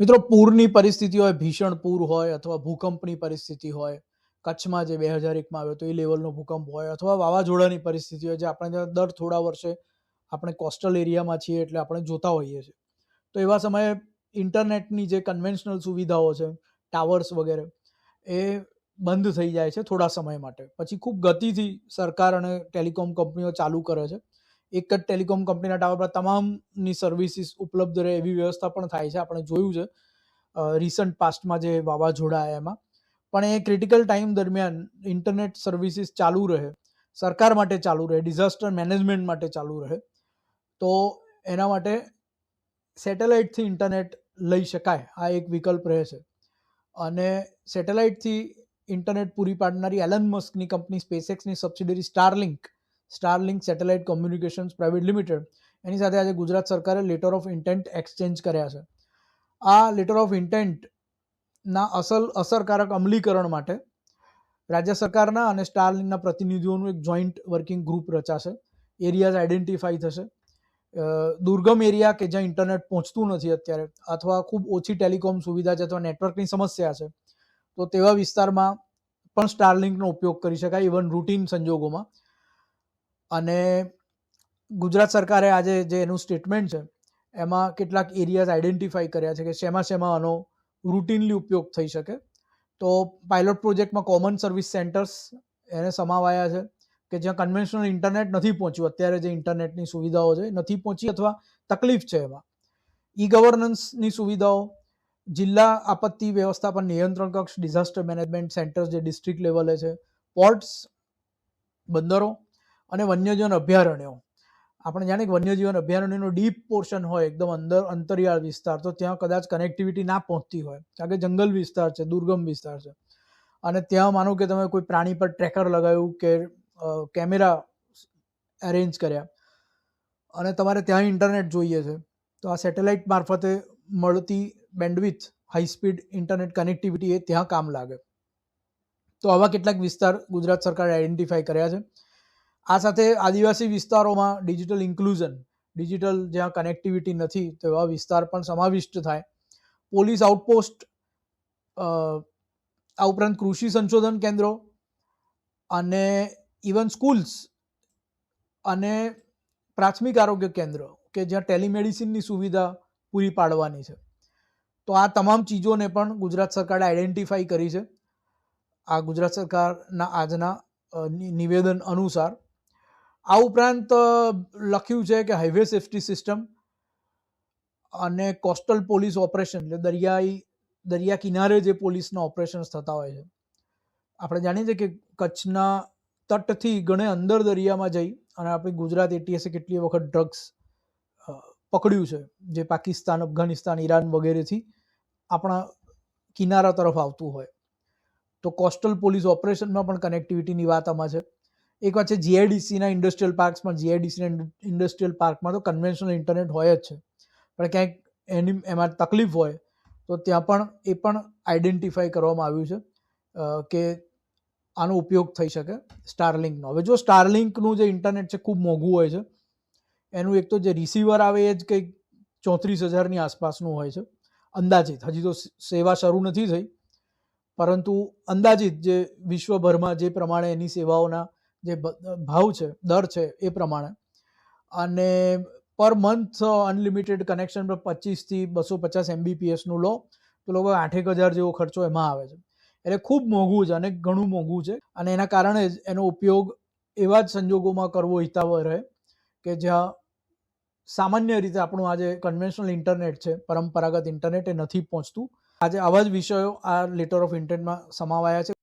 મિત્રો, પૂરની પરિસ્થિતિ હોય, ભીષણ પૂર હોય અથવા ભૂકંપની પરિસ્થિતિ હોય, કચ્છમાં જે બે હજાર એકમાં આવ્યો તો એ લેવલનો ભૂકંપ હોય અથવા વાવાઝોડાની પરિસ્થિતિ હોય, જે આપણે દર થોડા વર્ષે આપણે કોસ્ટલ એરિયામાં છીએ એટલે આપણે જોતા હોઈએ છીએ. તો એવા સમયે ઇન્ટરનેટની જે કન્વેન્શનલ સુવિધાઓ છે, ટાવર્સ વગેરે, એ બંધ થઈ જાય છે થોડા સમય માટે. પછી ખૂબ ગતિથી સરકાર અને ટેલિકોમ કંપનીઓ ચાલુ કરે છે. એક જ ટેલિકોમ કંપનીના ટાવર પર તમામની સર્વિસીસ ઉપલબ્ધ રહે એવી વ્યવસ્થા પણ થાય છે. આપણે જોયું છે રિસન્ટ પાસ્ટમાં જે વાવાઝોડા એમાં. પણ એ ક્રિટિકલ ટાઈમ દરમિયાન ઇન્ટરનેટ સર્વિસીસ ચાલુ રહે, સરકાર માટે ચાલુ રહે ડિઝાસ્ટર મેનેજમેન્ટ માટે ચાલુ રહે, તો એના માટે સેટેલાઇટથી ઇન્ટરનેટ લઈ શકાય. આ એક વિકલ્પ રહે છે. અને સેટેલાઇટથી ઇન્ટરનેટ પૂરી પાડનારી એલન મસ્કની કંપની સ્પેસએક્સની subsidiary Starlink Starlink satellite communications private limited એની સાથે આજે ગુજરાત સરકારે લેટર ઓફ ઇન્ટેન્ટ એક્સચેન્જ કર્યા છે. આ લેટર ઓફ ઇન્ટેન્ટના અસલ અસરકારક અમલીકરણ માટે રાજ્ય સરકારના અને સ્ટારલિંકના પ્રતિનિધિઓનું એક જોઈન્ટ વર્કિંગ ગ્રુપ રચાશે. એરિયાઝ આઈડેન્ટિફાઈ થશે. દુર્ગમ એરિયા કે જ્યાં ઇન્ટરનેટ પહોંચતું નથી અત્યારે, અથવા ખૂબ ઓછી ટેલિકોમ સુવિધા છે અથવા નેટવર્કની સમસ્યા છે, તો તેવા વિસ્તારમાં પણ સ્ટારલિંકનો ઉપયોગ કરી શકાય ઇવન રૂટીન સંજોગોમાં. અને ગુજરાત સરકારે આજે જે એનું સ્ટેટમેન્ટ છે, એમાં કેટલાક એરિયાઝ આઈડેન્ટિફાઈ કર્યા છે કે શેમાં શેમાં આનો રૂટીનલી ઉપયોગ થઈ શકે. તો પાયલોટ પ્રોજેક્ટમાં કોમન સર્વિસ સેન્ટર્સ એને સમાવાયા છે કે જ્યાં કન્વેન્શનલ ઇન્ટરનેટ નથી પહોંચ્યું. અત્યારે જે ઇન્ટરનેટની સુવિધાઓ છે નથી પહોંચી અથવા તકલીફ છે એમાં. ઈ ગવર્નન્સની સુવિધાઓ, જિલ્લા આપત્તિ વ્યવસ્થાપન નિયંત્રણ કક્ષ ડિઝાસ્ટર મેનેજમેન્ટ સેન્ટર્સ જે ડિસ્ટ્રિક્ટ લેવલે છે પોર્ટ્સ બંદરો અને વન્યજીવન અભયારણ્યો. આપણે જાણીએ કે વન્યજીવન અભયારણ્યનો ડીપ પોર્શન હોય, એકદમ અંદર અંતરિયાળ વિસ્તાર, તો ત્યાં કદાચ કનેક્ટિવિટી ના પહોંચતી હોય. કારણ કે જંગલ વિસ્તાર છે, દુર્ગમ વિસ્તાર છે. અને ત્યાં માનો કે તમે કોઈ પ્રાણી પર ટ્રેકર લગાવ્યું કે કેમેરા અરેન્જ કર્યા. અને તમારે ત્યાં ઇન્ટરનેટ જોઈએ છે. તો આ સેટેલાઇટ મારફતે મળતી bandwidth high speed internet connectivity એ ત્યાં કામ લાગે. તો આવા કેટલાક વિસ્તાર ગુજરાત સરકારે આઈડેન્ટિફાઈ કર્યા છે. આ સાથે આદિવાસી વિસ્તારોમાં ડિજિટલ ઇન્ક્લુઝન ડિજિટલ જ્યાં કનેક્ટિવિટી નથી, તેવા વિસ્તાર પણ સમાવિષ્ટ થાય. પોલીસ આઉટપોસ્ટ આ ઉપરાંત કૃષિ સંશોધન કેન્દ્રો અને ઇવન સ્કૂલ્સ અને પ્રાથમિક આરોગ્ય કેન્દ્ર કે જ્યાં ટેલિમેડિસિનની સુવિધા પૂરી પાડવાની છે. તો આ તમામ ચીજોને પણ ગુજરાત સરકારે આઈડેન્ટિફાઈ કરી છે. આ ગુજરાત સરકારના આજના નિવેદન અનુસાર આ ઉપરાંત લખ્યું છે કે હાઈવે સેફ્ટી સિસ્ટમ અને કોસ્ટલ પોલીસ ઓપરેશન, એટલે દરિયાઈ, દરિયા કિનારે જે પોલીસના ઓપરેશન્સ થતા હોય છે. આપણે જાણીએ છીએ કે કચ્છના તટથી ઘણે અંદર દરિયામાં જઈ અને આપણી ગુજરાત એટીએસે કેટલી વખત ડ્રગ્સ પકડ્યું છે. જે પાકિસ્તાન, અફઘાનિસ્તાન, ઈરાન વગેરેથી આપણા કિનારા તરફ આવતું હોય. તો કોસ્ટલ પોલીસ ઓપરેશનમાં પણ કનેક્ટિવિટીની વાત આમાં છે. એક વાત છે જીઆઈડીસીના ઇન્ડસ્ટ્રીયલ પાર્ક્સમાં જીઆઈડીસીના ઇન્ડસ્ટ્રીયલ પાર્કમાં તો કન્વેન્શનલ ઇન્ટરનેટ હોય જ છે. પણ ક્યાંક એની, એમાં તકલીફ હોય, તો ત્યાં પણ એ પણ આઈડેન્ટિફાઈ કરવામાં આવ્યું છે કે આનો ઉપયોગ થઈ શકે સ્ટારલિંકનો હવે જો સ્ટારલિંકનું જે ઇન્ટરનેટ છે ખૂબ મોંઘું હોય છે, એનું એક તો જે રિસીવર આવે એ જ કંઈક ચોત્રીસ હજારની આસપાસનું હોય છે, અંદાજિત. હજી તો સેવા શરૂ નથી થઈ, પરંતુ અંદાજિત જે વિશ્વભરમાં જે પ્રમાણે એની સેવાઓના જે ભાવ છે, દર છે, એ પ્રમાણે. અને પર મંથ અનલિમિટેડ કનેક્શન પર પચીસથી બસો પચાસ એમબીપીએસનું લો, તો લોકો આઠેક હજાર જેવો ખર્ચો એમાં આવે છે. એટલે ખૂબ મોંઘું છે અને ઘણું મોંઘું છે. અને એના કારણે જ એનો ઉપયોગ એવા જ સંજોગોમાં કરવો હિતાવહ રહે કે જ્યાં સામાન્ય રીતે આપણું આજે કન્વેન્શનલ ઇન્ટરનેટ છે, પરંપરાગત ઇન્ટરનેટ એ નથી પહોંચતું. આજે આવા જ વિષયો આ લેટર ઓફ ઇન્ટેન્ટમાં સમાવાયા છે.